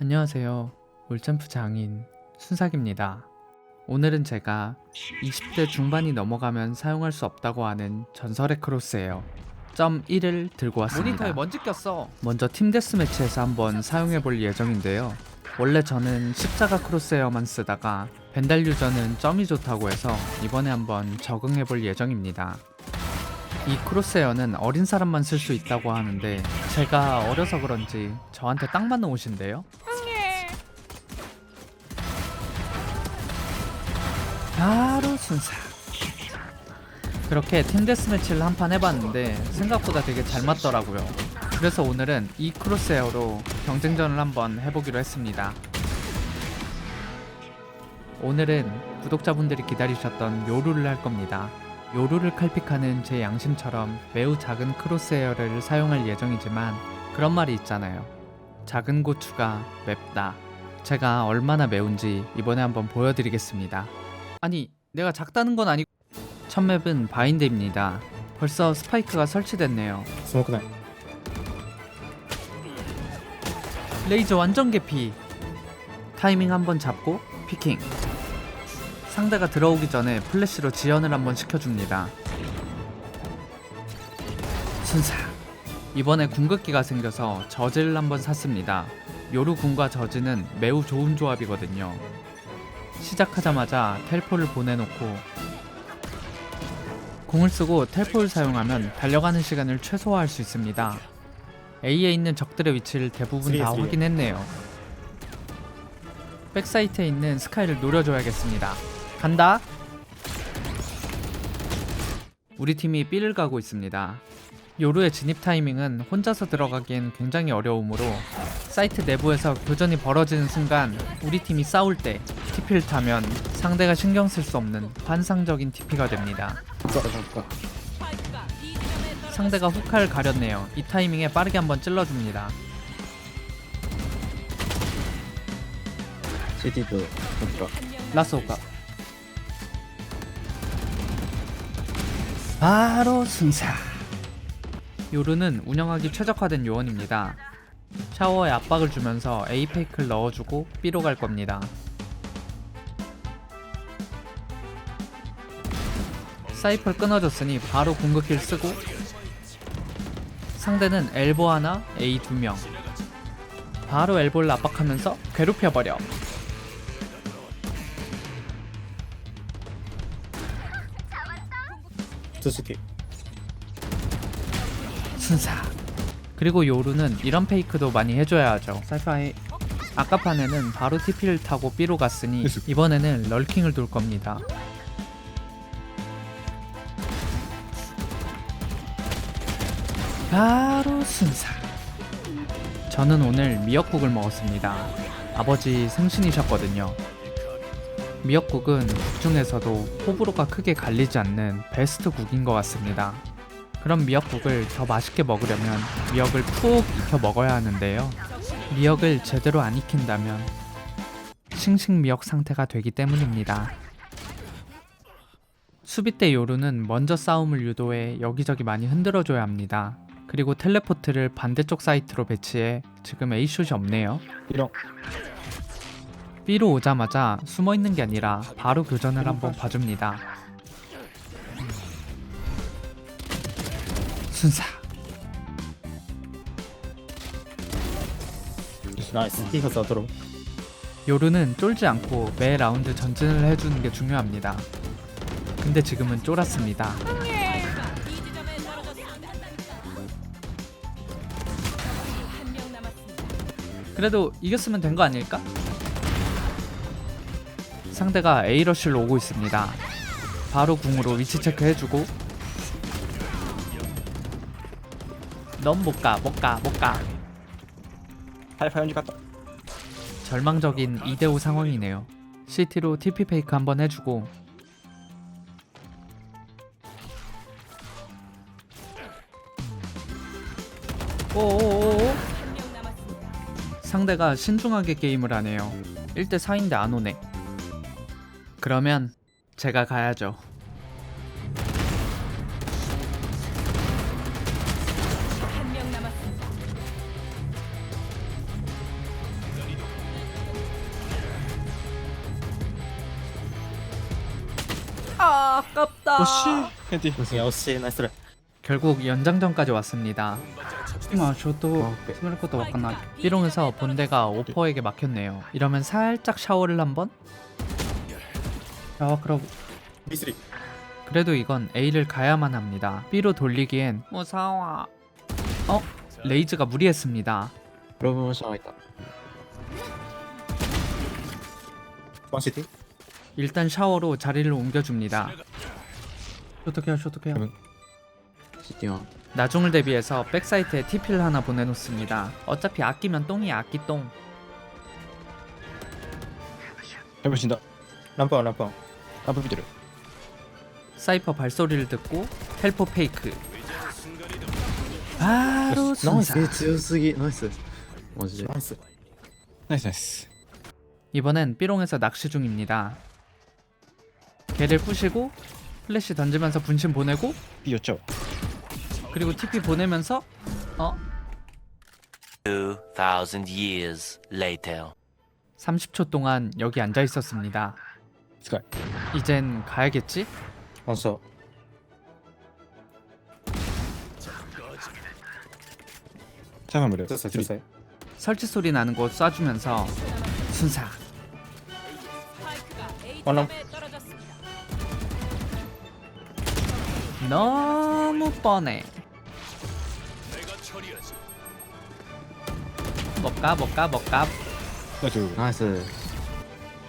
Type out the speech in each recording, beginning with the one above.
안녕하세요. 울점프 장인 순삭입니다. 오늘은 제가 20대 중반이 넘어가면 사용할 수 없다고 하는 전설의 크로스예요. 점 1을 들고 왔습니다. 모니터에 먼지 꼈어. 먼저 팀 데스매치에서 한번 사용해 볼 예정인데요. 원래 저는 십자가 크로스웨어만 쓰다가 벤달 유저는 점이 좋다고 해서 이번에 한번 적응해 볼 예정입니다. 이 크로스웨어는 어린 사람만 쓸 수 있다고 하는데 제가 어려서 그런지 저한테 딱 맞는 옷인데요. 순삭. 그렇게 팀 데스 매치를 한 판 해봤는데 생각보다 되게 잘 맞더라고요. 그래서 오늘은 이 크로스웨어로 경쟁전을 한번 해보기로 했습니다. 오늘은 구독자분들이 기다리셨던 요루를 할 겁니다. 요루를 칼픽하는 제 양심처럼 매우 작은 크로스웨어를 사용할 예정이지만 그런 말이 있잖아요. 작은 고추가 맵다. 제가 얼마나 매운지 이번에 한번 보여드리겠습니다. 아니, 내가 작다는 건 아니고 첫 맵은 바인드입니다. 벌써 스파이크가 설치됐네요. 스모크 날. 레이저 완전 개피. 타이밍 한번 잡고 피킹. 상대가 들어오기 전에 플래시로 지연을 한번 시켜줍니다. 순삭. 이번에 궁극기가 생겨서 저지를 한번 샀습니다. 요루 궁과 저지는 매우 좋은 조합이거든요. 시작하자마자 텔포를 보내놓고 궁을 쓰고 텔포를 사용하면 달려가는 시간을 최소화할 수 있습니다. A에 있는 적들의 위치를 대부분 다 3, 3. 확인했네요. 백사이트에 있는 스카이를 노려줘야겠습니다. 간다. 우리 팀이 B를 가고 있습니다. 요루의 진입 타이밍은 혼자서 들어가기엔 굉장히 어려우므로 사이트 내부에서 교전이 벌어지는 순간 우리 팀이 싸울 때 TP를 타면 상대가 신경 쓸 수 없는 환상적인 TP가 됩니다. 상대가 후카를 가렸네요. 이 타이밍에 빠르게 한번 찔러줍니다. CD도 라스오카 바로 승사 요루는 운영하기 최적화된 요원입니다. 샤워에 압박을 주면서 A 페이크를 넣어주고 B로 갈 겁니다. 사이퍼를 끊어줬으니 바로 궁극기를 쓰고 상대는 엘보 하나, A 두 명. 바로 엘보를 압박하면서 괴롭혀버려. 2 CT 순사. 그리고 요루는 이런 페이크도 많이 해줘야 하죠. 사이파이 아까 판에는 바로 TP를 타고 B로 갔으니 이번에는 럴킹을 돌 겁니다. 바로 순사. 저는 오늘 미역국을 먹었습니다. 아버지 생신이셨거든요. 미역국은 국 중에서도 호불호가 크게 갈리지 않는 베스트 국인 것 같습니다. 그럼 미역국을 더 맛있게 먹으려면 미역을 푹 익혀 먹어야 하는데요. 미역을 제대로 안 익힌다면 싱싱 미역 상태가 되기 때문입니다. 수비 때 요루는 먼저 싸움을 유도해 여기저기 많이 흔들어줘야 합니다. 그리고 텔레포트를 반대쪽 사이트로 배치해 지금 A숏이 없네요. いろ B로 오자마자 숨어 있는 게 아니라 바로 교전을 한번 봐줍니다. 순사 나이스 이거 써도록 요루는 쫄지 않고 매 라운드 전진을 해주는 게 중요합니다. 근데 지금은 쫄았습니다. 그래도 이겼으면 된 거 아닐까? 상대가 A러쉬로 오고 있습니다. 바로 궁으로 위치 체크해주고 넌 못 가, 못 가, 못 가. 알파 연지 갔다. 절망적인 2대5 상황이네요. CT로 TP 페이크 한번 해주고 오오오오 상대가 신중하게 게임을 하네요. 1대 4인데 안 오네. 그러면 제가 가야죠. 아, 아깝다. 어, 오씨 헤디 야 오씨 나이스. 결국 연장전까지 왔습니다. 아, 저도 스물 것도 왔거나 삐롱에서 본대가 오퍼에게 막혔네요. 이러면 살짝 샤워를 한번? 아 그럼 B3 그래도 이건 A를 가야만 합니다. B로 돌리기엔 무서워. 어? 레이즈가 무리했습니다. 러브 모션 하겠다 방시티 일단 샤워로 자리를 옮겨줍니다 어떡해요 어떡해요 그러면- シティは。 나중을 대비해서 백사이트에 TP를 하나 보내놓습니다 어차피 아끼면 똥이야 아끼똥 해보신다 람프원 람프원 람프 비디를 사이퍼 발소리를 듣고 텔포 페이크 바로 ナイス 순사 え強すぎ。ナイス。マジで。 나이스 나이스 나이스 이번엔 삐롱에서 낚시 중입니다 걔를 부시고 플래시 던지면서 분신 보내고 B였죠. 그리고 TP 보내면서 어? 2,000 years later. 30초 동안 여기 앉아 있었습니다. 스카이. 이젠 가야겠지? 원서 잠깐만 됐어 됐어 설치 소리 나는 곳 쏴주면서 순사 원람 너무 뻔해. 먹까 먹까 먹까 나이스. 나이스.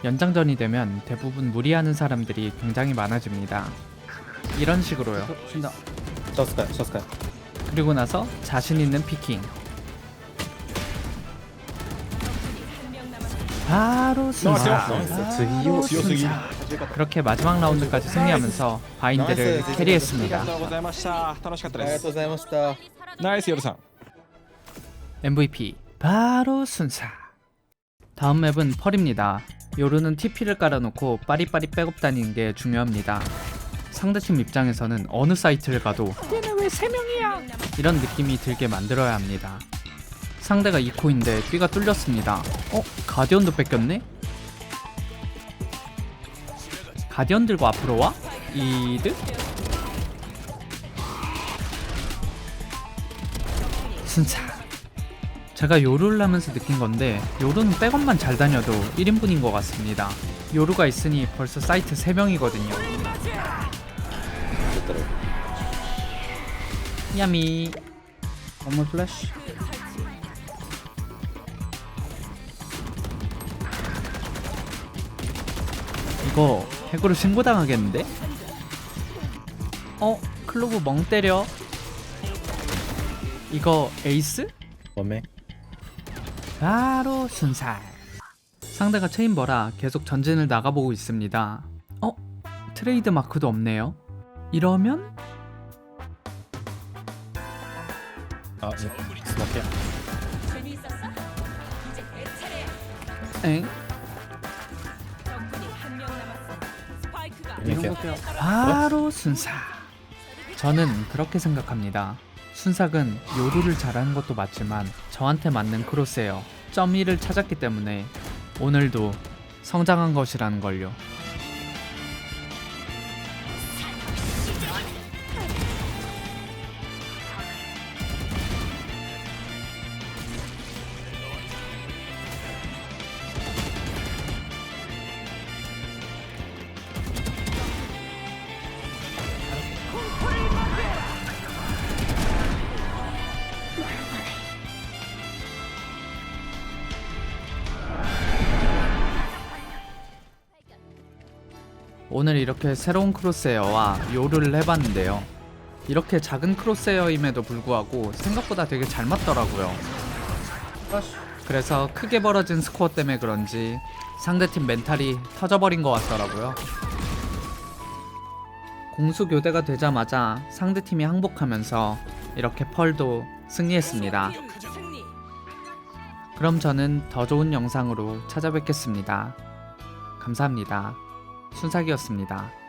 연장전이 되면 대부분 무리하는 사람들이 굉장히 많아집니다. 이런 식으로요. 쉰다. 셔스카요 셔스카요 그리고 나서 자신 있는 피킹. 바로 승사. 바로 승사. 그렇게 마지막 라운드까지 승리하면서 바인드를 나이스. 캐리했습니다 ございました楽しかったありがとうございました。ナイス夜さん MVP 바로 순사 다음 맵은 펄입니다 요루는 TP를 깔아놓고 빠리빠리 백업 다니는 게 중요합니다 상대팀 입장에서는 어느 사이트를 가도 얘네 왜 3명이야 이런 느낌이 들게 만들어야 합니다 상대가 2코인데 B가 뚫렸습니다 어? 가디언도 뺏겼네? 가디언 들고 앞으로 와? 이득? 순사 제가 요루를 하면서 느낀 건데 요루는 백업만 잘 다녀도 1인분인 것 같습니다. 요루가 있으니 벌써 사이트 3명이거든요. 야미. 어머 플래시 이거 해고로 신고당하겠는데? 어? 클로브 멍 때려 이거 에이스? 원매 바로 순살 상대가 체인버라 계속 전진을 나가보고 있습니다 어? 트레이드 마크도 없네요 이러면 아 네. 이제 내 차례야. 엥? 이렇게 바로 순삭. 저는 그렇게 생각합니다. 순삭은 요루를 잘하는 것도 맞지만 저한테 맞는 크로스예요. 점 1을 찾았기 때문에 오늘도 성장한 것이라는 걸요 오늘 이렇게 새로운 크로스에어와 요루를 해봤는데요. 이렇게 작은 크로스에어임에도 불구하고 생각보다 되게 잘 맞더라고요. 그래서 크게 벌어진 스코어 때문에 그런지 상대팀 멘탈이 터져버린 것 같더라고요. 공수 교대가 되자마자 상대팀이 항복하면서 이렇게 펄도 승리했습니다. 승리. 그럼 저는 더 좋은 영상으로 찾아뵙겠습니다. 감사합니다. 순삭이었습니다.